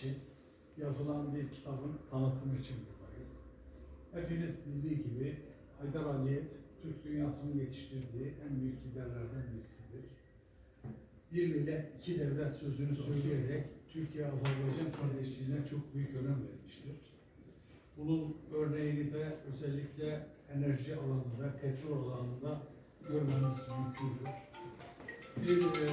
için yazılan bir kitabın tanıtımı için buradayız. Hepiniz bildiği gibi Haydar Aliyev Türk dünyasının yetiştirdiği en büyük liderlerden birisidir. Bir millet, iki devlet sözünü söyleyerek Türkiye-Azerbaycan kardeşliğine çok büyük önem vermiştir. Bunun örneğini de özellikle enerji alanında, petrol alanında görmemiz mümkündür. Bir e,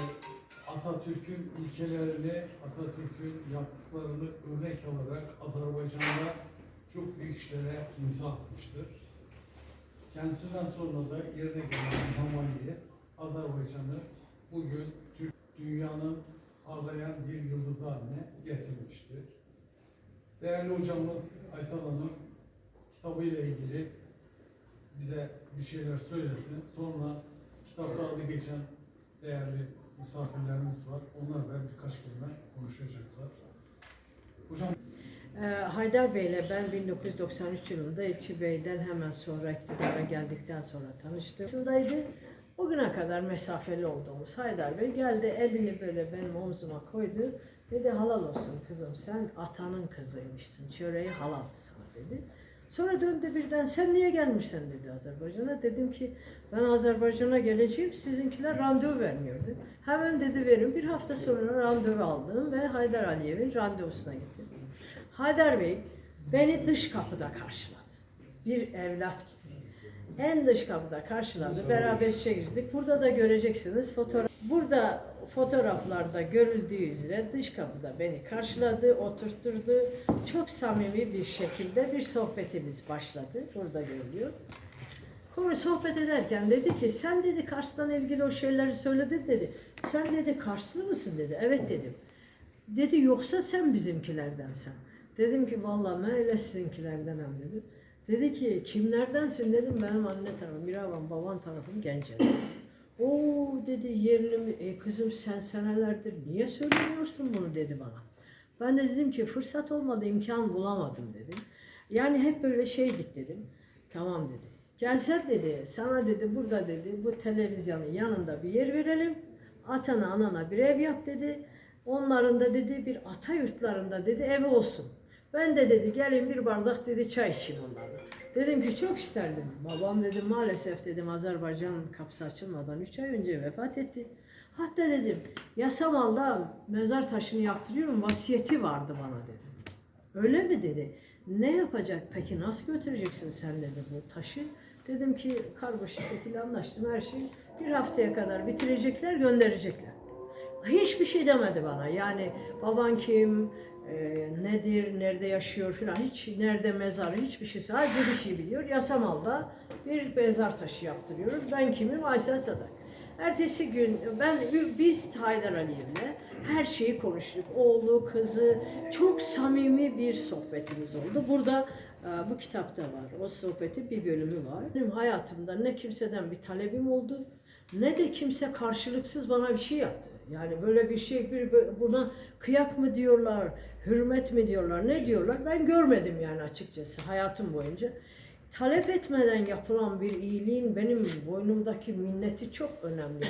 Atatürk'ün ilkelerini, Atatürk'ün yaptıklarını örnek alarak Azerbaycan'da çok büyük işlere imza atmıştır. Kendisinden sonra da yerine gelen İlham Aliyev, Azerbaycan'ı bugün Türk dünyanın parlayan bir yıldızı haline getirmiştir. Değerli hocamız Aysel Hanım kitabıyla ilgili bize bir şeyler söylesin. Sonra kitapta adı geçen değerli misafirlerimiz var. Onlar da birkaç kelime konuşacaklar. Hocam Ee, Haydar Bey ile ben 1993 yılında Elçi Bey'den hemen sonra iktidara geldikten sonra tanıştım. Aslındaydı. O güne kadar mesafeli olduğumuz Haydar Bey geldi elini böyle benim omzuma koydu. Dedi halal olsun kızım sen atanın kızıymışsın. Çöreği halal sana dedi. Sonra döndü birden sen niye gelmişsin dedi Azerbaycan'a. Dedim ki ben Azerbaycan'a geleceğim sizinkiler randevu vermiyordu. Hemen dedi verin bir hafta sonra randevu aldım ve Haydar Aliyev'in randevusuna gittim. Haydar Bey beni dış kapıda karşıladı. Bir evlat gibi. En dış kapıda karşıladı. Beraber içe girdik. Burada da göreceksiniz fotoğraf. Burada fotoğraflarda görüldüğü üzere dış kapıda beni karşıladı, oturtturdu. Çok samimi bir şekilde bir sohbetimiz başladı. Burada görülüyor. Sonra sohbet ederken dedi ki sen dedi Kars'tan ilgili o şeyleri söyledin dedi. Sen dedi Karslı mısın dedi. Evet dedim. Dedi yoksa sen bizimkilerdensen. Dedim ki vallahi ben öyle sizinkilerdenim dedim. Dedi ki kimlerdensin dedim benim anne tarafım Miravan baban tarafım Genceli. Oo dedi mi? E, kızım sen senelerdir niye söylemiyorsun bunu dedi bana. Ben de dedim ki fırsat olmadı imkan bulamadım dedim. Yani hep böyle şeydik dedim. Tamam dedi. Gelsen dedi sana dedi burada dedi bu televizyonun yanında bir yer verelim. Atana anana bir ev yap dedi. Onların da dedi bir ata yurtlarında dedi evi olsun. Ben de dedi gelin bir bardak dedi çay için onlarla. Dedim ki çok isterdim. Babam dedim maalesef dedim Azerbaycan kapısı açılmadan 3 ay önce vefat etti. Hatta dedim Yasamal'da mezar taşını yaptırıyorum vasiyeti vardı bana dedim. Öyle mi dedi. Ne yapacak peki nasıl götüreceksin sen dedi bu taşı. Dedim ki kargo şirketiyle anlaştım her şeyi. Bir haftaya kadar bitirecekler gönderecekler. Hiçbir şey demedi bana. Yani baban kim, e, nedir, nerede yaşıyor filan hiç nerede mezarı hiçbir şey sadece bir şey biliyor. Yasamal'da bir mezar taşı yaptırıyoruz. Ben kimim? Aysel Sadak. Ertesi gün ben biz Haydar Aliyev'le her şeyi konuştuk. Oğlu, kızı çok samimi bir sohbetimiz oldu. Burada e, bu kitapta var. O sohbetin bir bölümü var. Benim hayatımda ne kimseden bir talebim oldu ne de kimse karşılıksız bana bir şey yaptı. Yani böyle bir şey bir buna kıyak mı diyorlar, hürmet mi diyorlar, ne diyorlar? Ben görmedim yani açıkçası hayatım boyunca. Talep etmeden yapılan bir iyiliğin benim boynumdaki minneti çok önemli.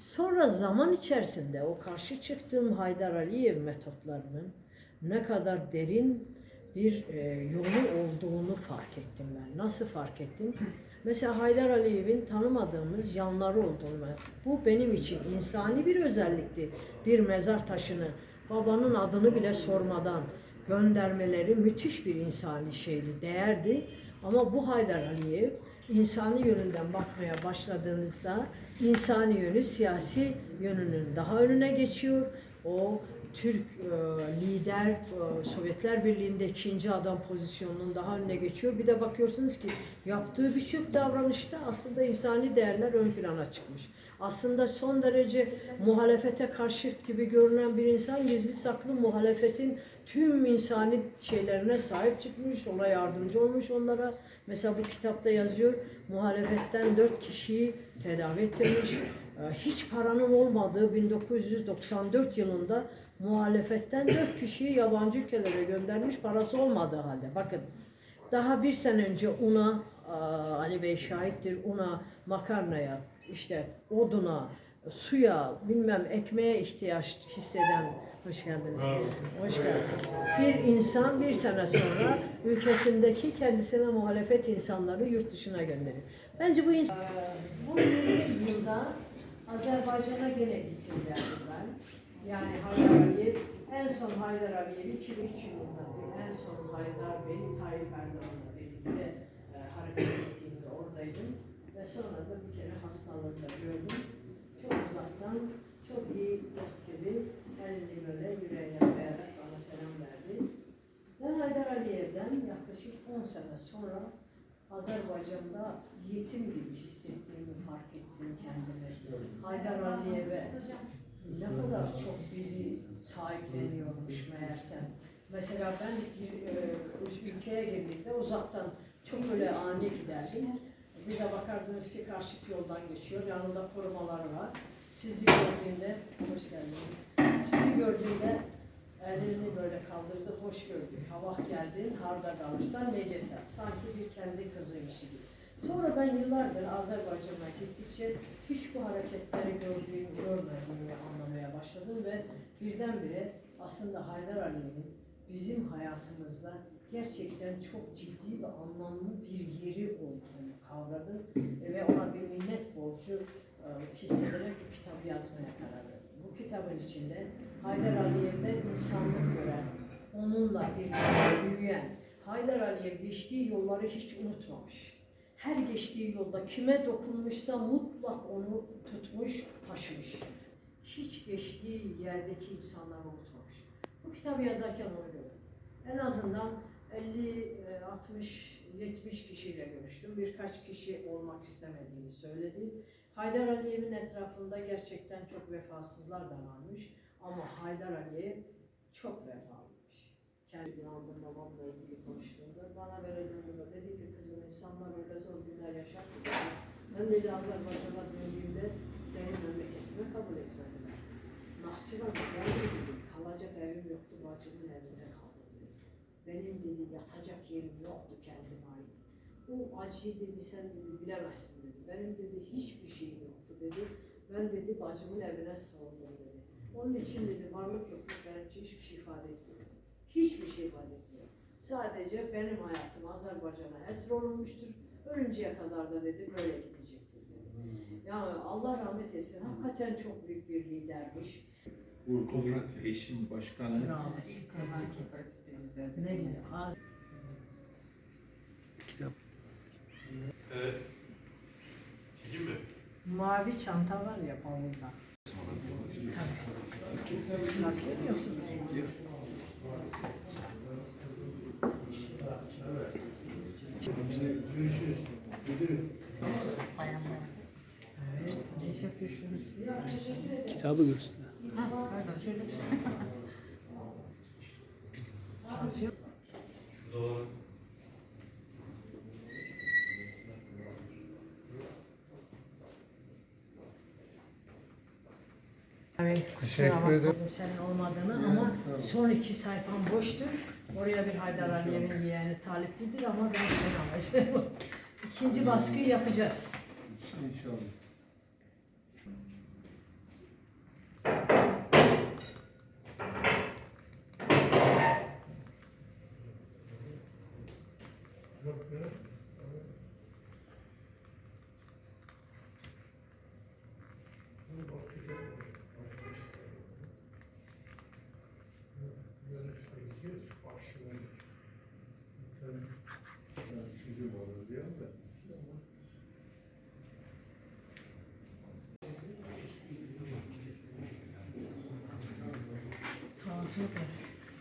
Sonra zaman içerisinde o karşı çıktığım Haydar Aliyev metotlarının ne kadar derin bir e, yolu olduğunu fark ettim ben. Nasıl fark ettim? Mesela Haydar Aliyev'in tanımadığımız yanları olduğunu. Bu benim için insani bir özellikti. Bir mezar taşını babanın adını bile sormadan göndermeleri müthiş bir insani şeydi, değerdi. Ama bu Haydar Aliyev insani yönünden bakmaya başladığınızda insani yönü siyasi yönünün daha önüne geçiyor. O Türk e, lider e, Sovyetler Birliği'nde ikinci adam pozisyonunun daha önüne geçiyor. Bir de bakıyorsunuz ki yaptığı birçok davranışta aslında insani değerler ön plana çıkmış. Aslında son derece muhalefete karşı gibi görünen bir insan gizli saklı muhalefetin tüm insani şeylerine sahip çıkmış, ona yardımcı olmuş onlara. Mesela bu kitapta yazıyor, muhalefetten dört kişiyi tedavi ettirmiş. E, Hiç paranın olmadığı 1994 yılında muhalefetten dört kişiyi yabancı ülkelere göndermiş parası olmadığı halde. Bakın daha bir sene önce una, Ali Bey şahittir, una, makarnaya, işte oduna, suya, bilmem ekmeğe ihtiyaç hisseden Hoş geldiniz. Hoş geldiniz. Bir insan bir sene sonra ülkesindeki kendisine muhalefet insanları yurt dışına gönderir. Bence bu insan... Bu 20 yılda Azerbaycan'a gene gittim ben. Yani Haydar Aliyev, en son Haydar Aliyev'i 2003 yılında en son Haydar Bey, Tayyip Erdoğan'la birlikte e, hareket ettiğimde oradaydım. Ve sonra da bir kere hastalığında gördüm. Çok uzaktan, çok iyi dost gibi elini böyle yüreğine koyarak bana selam verdi. Ben Haydar Aliyev'den yaklaşık 10 sene sonra Azerbaycan'da yetim gibi hissettiğimi fark ettim kendimi. Haydar Aliyev'e ne kadar çok bizi sahipleniyormuş meğersem. Mesela ben bir e, ülkeye girdiğimde uzaktan çok öyle ani giderdim. Bir de bakardınız ki karşıt yoldan geçiyor, yanında korumalar var. Sizi gördüğünde, hoş geldiniz. Sizi gördüğünde elini böyle kaldırdı, hoş gördük. Hava geldin, harda kalırsan necese. Sanki bir kendi kızıymış gibi. Sonra ben yıllardır Azerbaycan'a gittikçe hiç bu hareketleri gördüğüm, görmediğimi anlamaya başladım ve birdenbire aslında Haydar Ali'nin bizim hayatımızda gerçekten çok ciddi ve anlamlı bir yeri olduğunu kavradım ve ona bir minnet borcu e, hissederek bu kitabı yazmaya karar verdim. Bu kitabın içinde Haydar Aliyev'den insanlık gören, onunla birlikte büyüyen, Haydar Aliyev geçtiği yolları hiç unutmamış. Her geçtiği yolda kime dokunmuşsa mutlak onu tutmuş, taşımış. Hiç geçtiği yerdeki insanları unutmamış. Bu kitabı yazarken onu gördüm. En azından 50, e, 60, 70 kişiyle görüştüm. Birkaç kişi olmak istemediğini söyledi. Haydar Aliyev'in etrafında gerçekten çok vefasızlar da varmış. Ama Haydar Aliyev çok vefalıymış. Kendi aldım babamla ilgili konuştuğumda bana verildiğinde dedi ki kızım insanlar öyle zor günler yaşar ki ben dedi Azerbaycan'a döndüğümde benim memleketime kabul etmediler. Nahçıvan'a geldim dedi. Kalacak evim yoktu bacımın evinde kaldım dedi. Benim dedi yatacak yerim yoktu kendime ait. Bu acıyı dedi sen dedi bilemezsin dedi. Benim dedi hiçbir şeyim yoktu dedi. Ben dedi bacımın evine sığındım dedi. Onun için dedi varlık yokluk benim hiçbir şey ifade etmiyor. Hiçbir şey ifade etmiyor. Sadece benim hayatım Azerbaycan'a esir olunmuştur. Ölünceye kadar da dedi böyle gidecektir dedi. Yani Allah rahmet etsin. Hakikaten çok büyük bir lidermiş. Uğur Kooperatif Eşim Başkanı Bravo. Ne güzel. Az- Evet. Çekim mi? Mavi çanta var ya bavulda. Tabii. Bakıyor yoksa Görüşürüz. Müdürüm. Evet. Ne yapıyorsunuz siz? Kitabı göster. Ha, pardon şöyle bir şey. Evet, Teşekkür ederim. Senin olmadığını ama son iki sayfam boştur. Oraya bir Haydar Aliyev'in yeğeni taliplidir ama ben senin amacım. İkinci baskıyı yapacağız. İnşallah.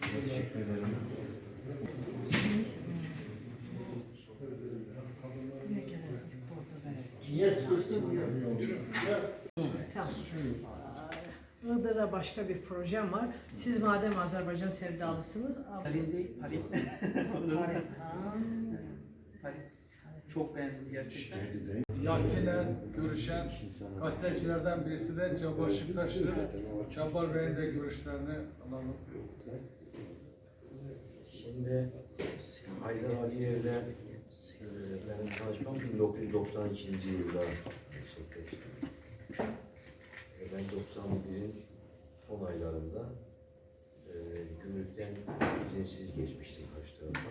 Teşekkür ederim. Tamam. Iğdır'da başka bir projem var. Siz madem Azerbaycan sevdalısınız... Halim değil. Halim. Ha. Halim. Çok beğendim gerçekten. Yakin'le görüşen gazetecilerden birisi de Cabbar Şıktaş'tır. Cabbar Bey'in de görüşlerini alalım. Şimdi Haydar Aliyev'le e, benim tanışmam 1992. yılda gerçekleşti. E, Ben 91'in son aylarında gerçekten izinsiz geçmiştim karşı tarafa.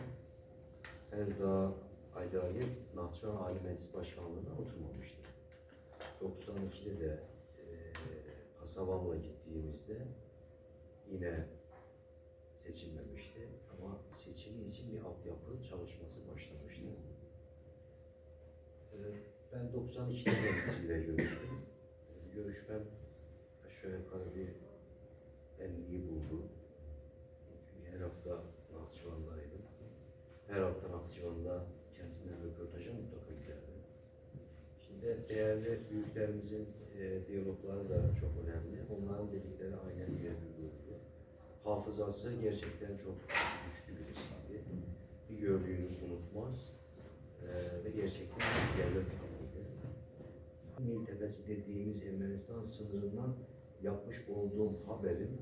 Henüz daha Haydar Aliyev Nahçıvan Ali Meclis Başkanlığı'na oturmamıştı. 92'de de e, Pasavan'la gittiğimizde yine seçilmemişti ama seçimi için bir altyapı çalışması başlamıştı. E, ben 92'de kendisiyle görüştüm. E, Görüşmem aşağı yukarı bir en iyi buldu. Çünkü her hafta Nahçıvan'daydım. Her hafta Nahçıvan'da kendisinden röportaja mutlaka giderdim. Şimdi değerli büyüklerimizin e, diyalogları da çok önemli. Onların dedikleri aynen birebir doğru. Hafızası gerçekten çok güçlü birisiydi. Bir gördüğünü unutmaz e, ve gerçekten bir devlet adamıydı. Mil Tepesi dediğimiz Ermenistan sınırından yapmış olduğum haberin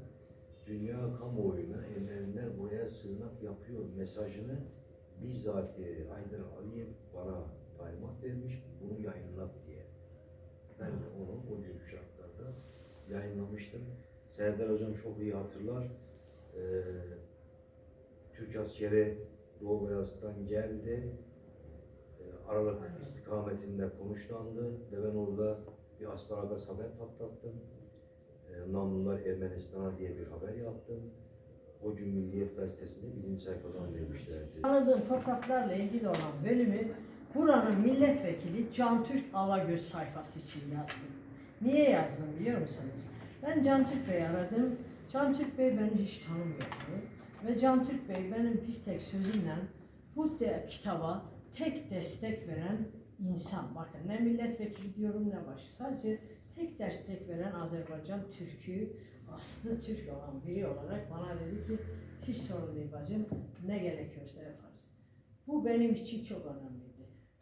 dünya kamuoyuna Ermeniler buraya sığınak yapıyor mesajını bizzat e, Haydar Aliyev bana talimat vermiş bunu yayınlat diye. Ben de onu o gün şartlarda yayınlamıştım. Serdar Hocam çok iyi hatırlar. Ee, Türk askeri Doğu Beyazıt'tan geldi. Ee, Aralık istikametinde konuşlandı ve ben orada bir asparagas haber patlattım. Ee, Namlular Ermenistan'a diye bir haber yaptım. O gün Milliyet Gazetesi'nde birinci sayfadan vermişlerdi. Tanıdığım topraklarla ilgili olan bölümü buranın milletvekili Can Türk Alagöz sayfası için yazdım. Niye yazdım biliyor musunuz? Ben Can Türk Bey'i aradım. Can Türk Bey beni hiç tanımıyordu. Ve Can Türk Bey benim bir tek sözümle bu kitaba tek destek veren insan. Bakın ne milletvekili diyorum ne başı. Sadece tek destek veren Azerbaycan Türk'ü aslı Türk olan biri olarak bana dedi ki hiç sorun değil bacım ne gerekiyorsa yaparız. Bu benim için çok önemliydi.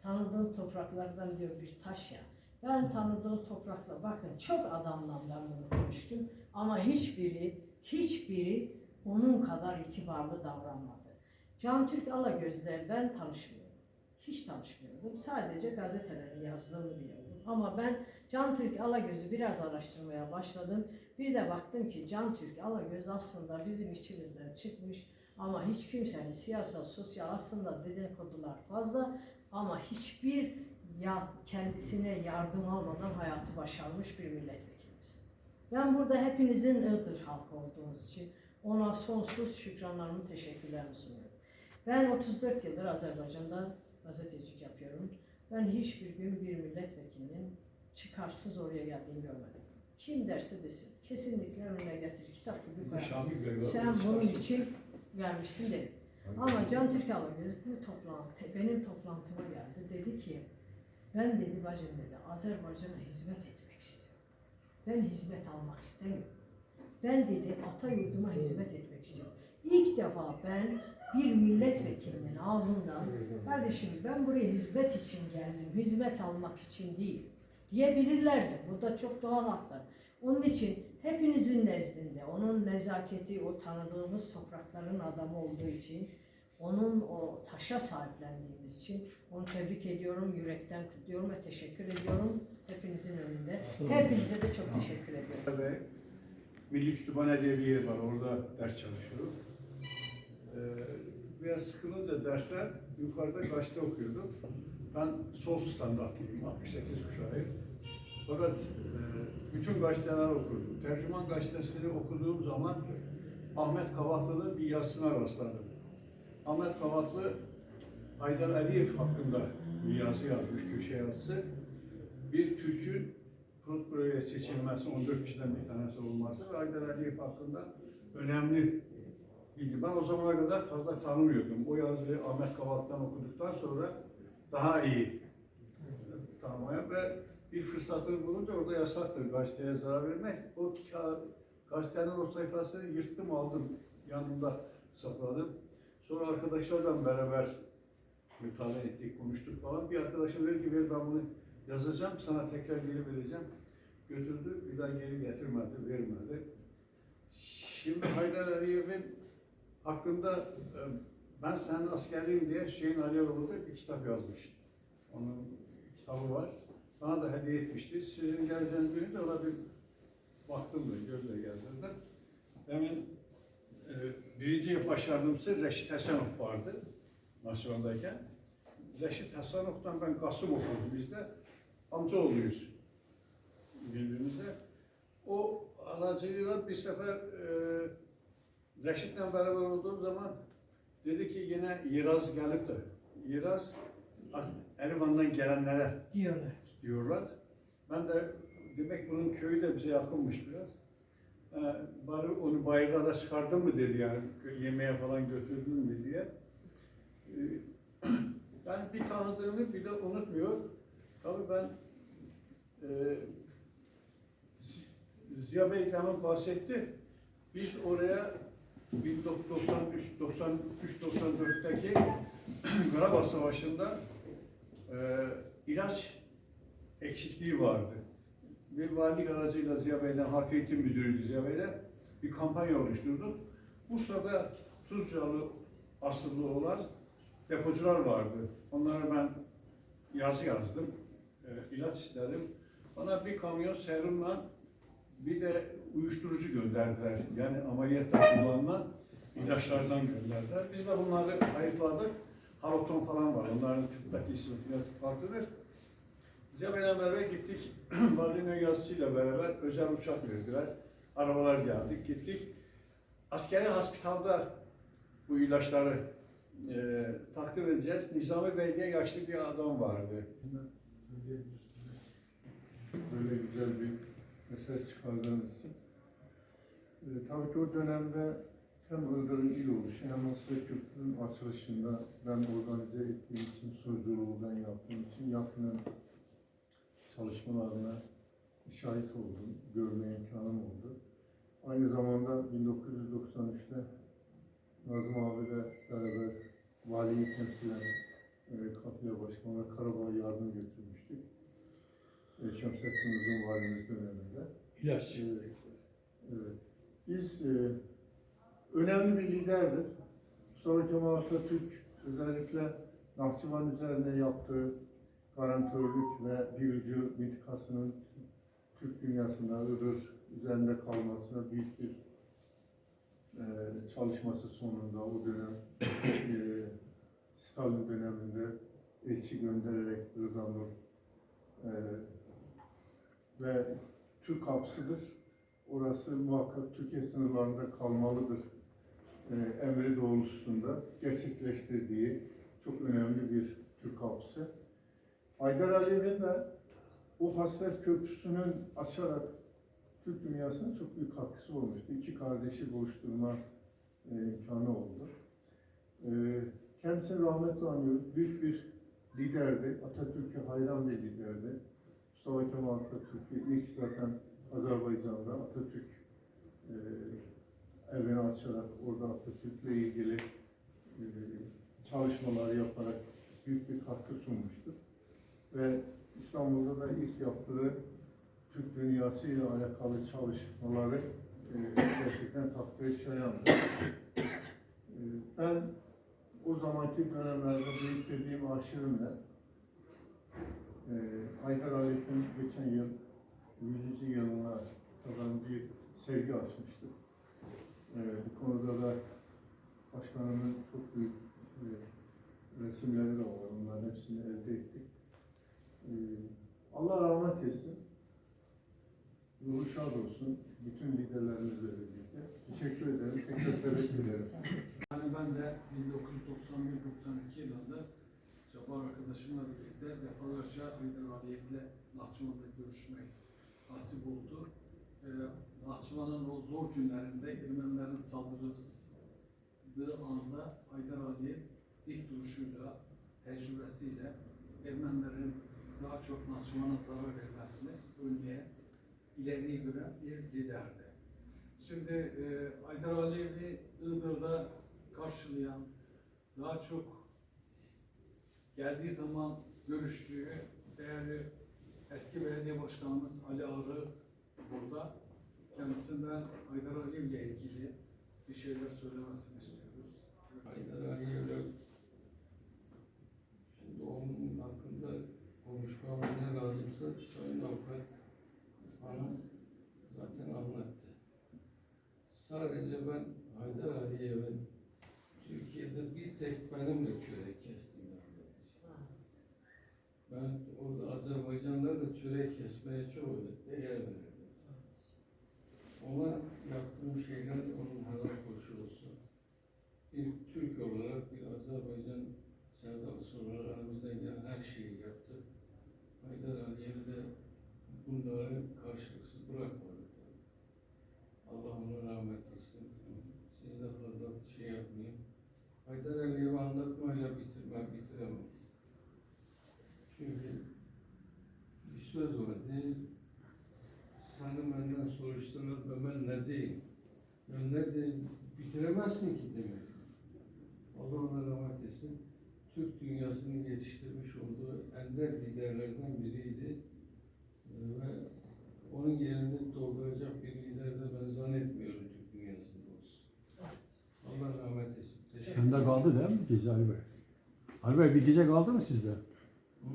Tanıdığım topraklardan diyor bir taş ya. Ben tanıdığım toprakla bakın çok adamla ben bunu konuştum ama hiçbiri hiçbiri onun kadar itibarlı davranmadı. Can Türk Alagöz'le ben tanışmıyorum. Hiç tanışmıyordum. Sadece gazetelerin yazdığını biliyordum. Ama ben Can Türk Alagöz'ü biraz araştırmaya başladım. Bir de baktım ki Can Türk Alagöz aslında bizim içimizden çıkmış ama hiç kimsenin siyasal, sosyal aslında dedikodular fazla ama hiçbir ya, kendisine yardım almadan hayatı başarmış bir milletvekilimiz. Ben burada hepinizin Iğdır halkı olduğunuz için ona sonsuz şükranlarımı, teşekkürlerimi sunuyorum. Ben 34 yıldır Azerbaycan'da gazetecilik yapıyorum. Ben hiçbir gün bir milletvekilinin çıkarsız oraya geldiğini görmedim. Kim derse desin, kesinlikle önüne getir, kitap gibi koyar. Sen bunun için gelmişsin dedim. Ama Can Türk Alagöz bu toplantı, benim toplantıma geldi. Dedi ki, ben dedi bacım dedi, Azerbaycan'a hizmet etmek istiyorum. Ben hizmet almak istemiyorum. Ben dedi ata yurduma hizmet etmek istiyorum. İlk defa ben bir milletvekilinin ağzından kardeşim ben buraya hizmet için geldim, hizmet almak için değil diyebilirlerdi. Bu da çok doğal haklar. Onun için hepinizin nezdinde onun nezaketi, o tanıdığımız toprakların adamı olduğu için, onun o taşa sahiplendiğimiz için onu tebrik ediyorum, yürekten kutluyorum ve teşekkür ediyorum hepinizin önünde. Hepinize de çok teşekkür ediyorum. Ve Milli Kütüphane diye bir yer var. Orada ders çalışıyorum. Ee, biraz sıkılınca dersler yukarıda kaçta okuyordum. Ben sol standartlıyım. 68 kuşağıyım. Fakat e, bütün gazeteler okudum. Tercüman gazetesini okuduğum zaman Ahmet Kavaklı'nın bir yazısına rastladım. Ahmet Kavaklı Haydar Aliyev hakkında bir yazı yazmış, köşe yazısı. Bir Türk'ün Politburo'ya seçilmesi, 14 kişiden bir tanesi olması ve Haydar Aliyev hakkında önemli bilgi. Ben o zamana kadar fazla tanımıyordum. O yazıyı Ahmet Kavak'tan okuduktan sonra daha iyi tanımaya ve bir fırsatını bulunca orada yasaktır gazeteye zarar vermek. O gazetenin o sayfasını yırttım aldım. Yanımda sakladım. Sonra arkadaşlarla beraber mütalaa ettik, konuştuk falan. Bir arkadaşım dedi ki ben bunu yazacağım, sana tekrar geri vereceğim. Götürdü, bir daha geri getirmedi, vermedi. Şimdi Haydar Aliyev'in hakkında e, ben senin askerliyim diye Hüseyin Aliyevoğlu bir kitap yazmış. Onun kitabı var. Bana da hediye etmişti. Sizin geleceğinizi duyunca ona bir baktım da gözle gezdirdim. Demin e, birinci baş yardımcısı Reşit Hasanov vardı Nasyon'dayken. Reşit Hasanov'dan ben Kasımov'uz biz de. Amcaoğluyuz birbirimize. O aracılığıyla bir sefer e, Reşit'le beraber olduğum zaman dedi ki yine Yiraz gelip de Yiraz Erivan'dan gelenlere Diyorlar. Diyorlar. Ben de demek bunun köyü de bize yakınmış biraz. Ee, bari onu bayırlara çıkardın mı dedi yani yemeğe falan götürdün mü diye. Ee, yani bir tanıdığını bir de unutmuyor. Tabii ben e, Ziya Bey demin bahsetti. Biz oraya 1993-94'teki Karabağ Savaşı'nda e, ilaç eksikliği vardı. Bir valilik aracıyla Ziya Bey'den halk eğitim müdürüydü Ziya Bey'le bir kampanya oluşturduk. Bursa'da Tuzcalı asıllı olan depocular vardı. Onlara ben yazı yazdım. E, ilaç istedim. Bana bir kamyon serumla bir de uyuşturucu gönderdiler. Yani ameliyatta kullanılan ilaçlardan gönderdiler. Biz de bunları ayıkladık. Haloton falan var. Onların tıptaki ismi biraz farklıdır. Bey'le beraber gittik. Valinin yazısıyla beraber özel uçak verdiler. Arabalar geldik, gittik. Askeri hospitalda bu ilaçları e, takdim edeceğiz. Nizami Bey diye yaşlı bir adam vardı. Böyle güzel bir mesaj çıkardığınız için. Ee, tabii ki o dönemde hem Iğdır'ın il oluşu hem Asya Köprü'nün açılışında ben organize ettiğim için, sözculuğu ben yaptığım için yakının çalışmalarına şahit oldum, görme imkanım oldu. Aynı zamanda 1993'te Nazım abiyle beraber valiyi temsilen e, kafile başkanı ve Karabağ'a yardım götürmüştük. E, Şemsettin Uzun valimiz döneminde. İlaç. Evet. evet. Biz e, önemli bir liderdir. Mustafa Kemal Atatürk özellikle Nahçıvan üzerine yaptığı garantörlük ve bir ucu mitikasının Türk dünyasında Iğdır üzerinde kalmasına büyük bir e, çalışması sonunda o dönem e, Stalin döneminde elçi göndererek Rıza Nur e, ve Türk hapsıdır. Orası muhakkak Türkiye sınırlarında kalmalıdır. E, emri doğrultusunda gerçekleştirdiği çok önemli bir Türk hapsı. Haydar Aliyev'in de o hasret köprüsünün açarak Türk dünyasına çok büyük katkısı olmuştu. İki kardeşi buluşturma e, imkanı oldu. E, kendisini rahmetle anıyoruz. Büyük bir liderdi. Atatürk'e hayran bir liderdi. Mustafa Kemal Atatürk'ü ilk zaten Azerbaycan'da Atatürk e, evini açarak orada Atatürk'le ilgili e, çalışmalar yaparak büyük bir katkı sunmuştur. Ve İstanbul'da da ilk yaptığı Türk dünyası ile alakalı çalışmaları e, gerçekten takdir şayandır. E, ben o zamanki dönemlerde biriktirdiğim arşivimle e, Haydar Alif'in geçen yıl 100. yılına kadar bir sergi açmıştık. E, bu konuda da başkanımın çok büyük e, resimleri de var. Onların hepsini elde ettik. E, Allah rahmet etsin. Ruhu şad olsun. Bütün liderlerimizle birlikte. Teşekkür ederim. Tekrar tebrik ederim. Yani ben de 1991-92 yılında Cabbar arkadaşımla birlikte defalarca Haydar Aliyev'le Nahçıvan'da görüşmek nasip oldu. Ee, Nahçıvan'ın o zor günlerinde Ermenilerin saldırıldığı anda Haydar Aliyev ilk duruşuyla, tecrübesiyle Ermenilerin daha çok Nahçıvan'a zarar vermesini önleye, ileriye gören bir liderdi. Şimdi e, Haydar Aliyev'i Iğdır'da karşılayan, daha çok geldiği zaman görüştüğü değerli eski belediye başkanımız Ali Ağrı burada. Kendisinden Haydar Aliyev ile ilgili bir şeyler söylemesini istiyoruz. Haydar Aliyev'le şimdi onun hakkında konuşmam ne lazımsa Sayın Avukat Hanım zaten anlattı. Sadece ben Haydar bir tek benimle çörek kestiğini anlatacağım. Ben orada Azerbaycanlar da çörek kesmeye çok değer verirdim. Ona yaptığım şeyler onun helal hoşu olsun. Bir Türk olarak bir Azerbaycan sevdalısı olarak aramızdan gelen her şeyi yaptı. Haydar Aliyev de bunları karşılıksız bırakmadı. Allah ona rahmet etsin. Siz de fazla şey yapmayın. Haydar Aliyev'i anlatmayla bitirmem, bitiremeyiz. Çünkü bir söz var değil, seni benden soruşturur ve ben ne değil. Ben ne değil, bitiremezsin ki demek. Allah ona rahmet. Türk dünyasını yetiştirmiş olduğu ender liderlerden biriydi. Ee, Ve onun yerini dolduracak bir lider de ben zannetmiyorum Türk dünyasında olsun. Allah rahmet etsin. Teşekkür Sende kaldı değil mi gece Ali Bey? Ali Bey bir gece kaldı mı sizde? Hı?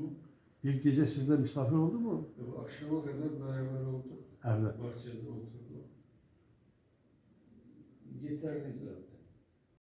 Bir gece sizde misafir oldu mu? Bu akşama kadar beraber olduk. Evet. Bahçede oturduk. Yeterli zaten.